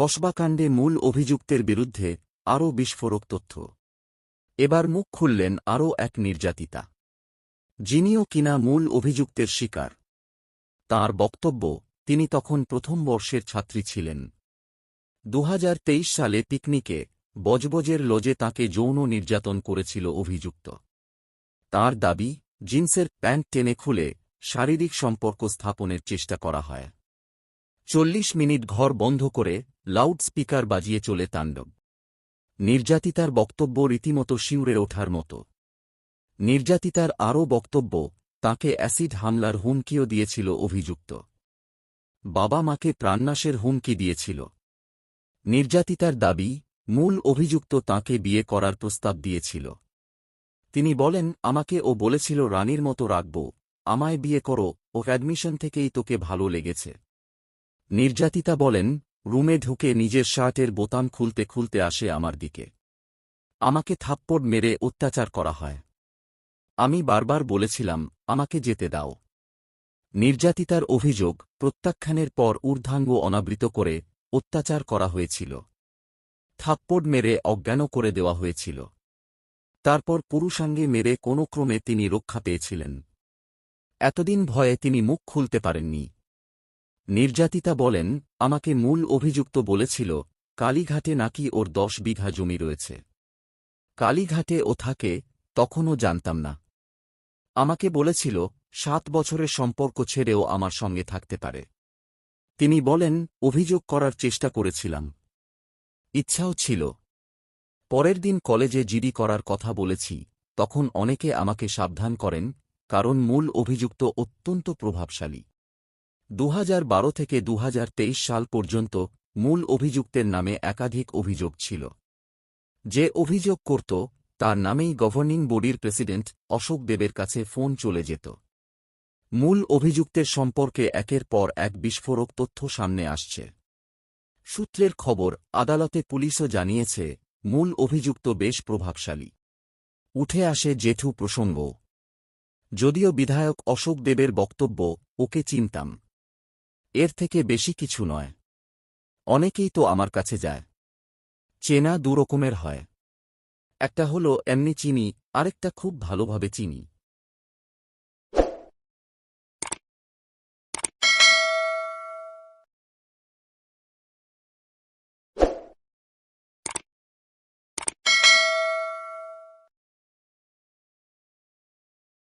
কসবাকাণ্ডে মূল অভিযুক্তের বিরুদ্ধে আরও বিস্ফোরক তথ্য। এবার মুখ খুললেন আরও এক নির্যাতিতা। যিনিও কিনা মূল অভিযুক্তের শিকার। তার বক্তব্য, তিনি তখন প্রথম বর্ষের ছাত্রী ছিলেন। দু হাজার তেইশ সালে পিকনিকে বজবজের লজে তাকে যৌন নির্যাতন করেছিল অভিযুক্ত। তার দাবি, জিন্সের প্যান্ট টেনে খুলে শারীরিক সম্পর্ক স্থাপনের চেষ্টা করা হয়। চল্লিশ মিনিট ঘর বন্ধ করে লাউড স্পিকার বাজিয়ে চলে তাণ্ডব। নির্যাতিতার বক্তব্য রীতিমতো শিউরে ওঠার মতো। নির্যাতিতার আরও বক্তব্য, তাকে অ্যাসিড হামলার হুমকিও দিয়েছিল অভিযুক্ত। বাবা মাকে প্রাণনাশের হুমকি দিয়েছিল। নির্যাতিতার দাবি, মূল অভিযুক্ত তাকে বিয়ে করার প্রস্তাব দিয়েছিল। তিনি বলেন, আমাকে ও বলেছিল, রানীর মতো রাখব। আমায় বিয়ে করো। ও অ্যাডমিশন থেকেই তোকে ভালো লেগেছে। নির্যাতিতা বলেন রুমে ঢুকে নিজের শার্টের বোতাম খুলতে খুলতে আসে আমার দিকে। আমাকে থাপ্পড় মেরে অত্যাচার করা হয়। আমি বারবার বলেছিলাম, আমাকে যেতে দাও। নির্যাতিতার অভিযোগ প্রত্যাখ্যানের পর ঊর্ধ্বাঙ্গ অনাবৃত করে অত্যাচার করা হয়েছিল। থাপ্পড় মেরে অজ্ঞান করে দেওয়া হয়েছিল। তারপর পুরুষাঙ্গে মেরে কোনো ক্রমে তিনি রক্ষা পেয়েছিলেন। এতদিন ভয়ে তিনি মুখ খুলতে পারেননি। নির্যাতিতা বলেন, আমাকে মূল অভিযুক্ত বলেছিল, কালীঘাটে নাকি ওর দশ বিঘা জমি রয়েছে। কালীঘাটে ও থাকে, তখনও জানতাম না। আমাকে বলেছিল, সাত বছরের সম্পর্ক ছেড়েও আমার সঙ্গে থাকতে পারে। তিনি বলেন, অভিযোগ করার চেষ্টা করেছিলাম। ইচ্ছাও ছিল। পরের দিন কলেজে জিডি করার কথা বলেছি, তখন অনেকে আমাকে সাবধান করেন, কারণ মূল অভিযুক্ত অত্যন্ত প্রভাবশালী। দুহাজার বারো থেকে দুহাজার তেইশ সাল পর্যন্ত মূল অভিযুক্তের নামে একাধিক অভিযোগ ছিল। যে অভিযোগ করত, তার নামেই গভর্নিং বডির প্রেসিডেন্ট অশোক দেবের কাছে ফোন চলে যেত। মূল অভিযুক্তের সম্পর্কে একের পর এক বিস্ফোরক তথ্য সামনে আসছে। সূত্রের খবর, আদালতে পুলিশও জানিয়েছে, মূল অভিযুক্ত বেশ প্রভাবশালী। উঠে আসে জেঠু প্রসঙ্গ। যদিও বিধায়ক অশোক দেবের বক্তব্য, ওকে চিনতাম। এর থেকে বেশি কিছু নয়। অনেকেই তো আমার কাছে যায়। চেনা দুরকমের হয়। একটা হলো এমনি চিনি, আরেকটা খুব ভালোভাবে চিনি।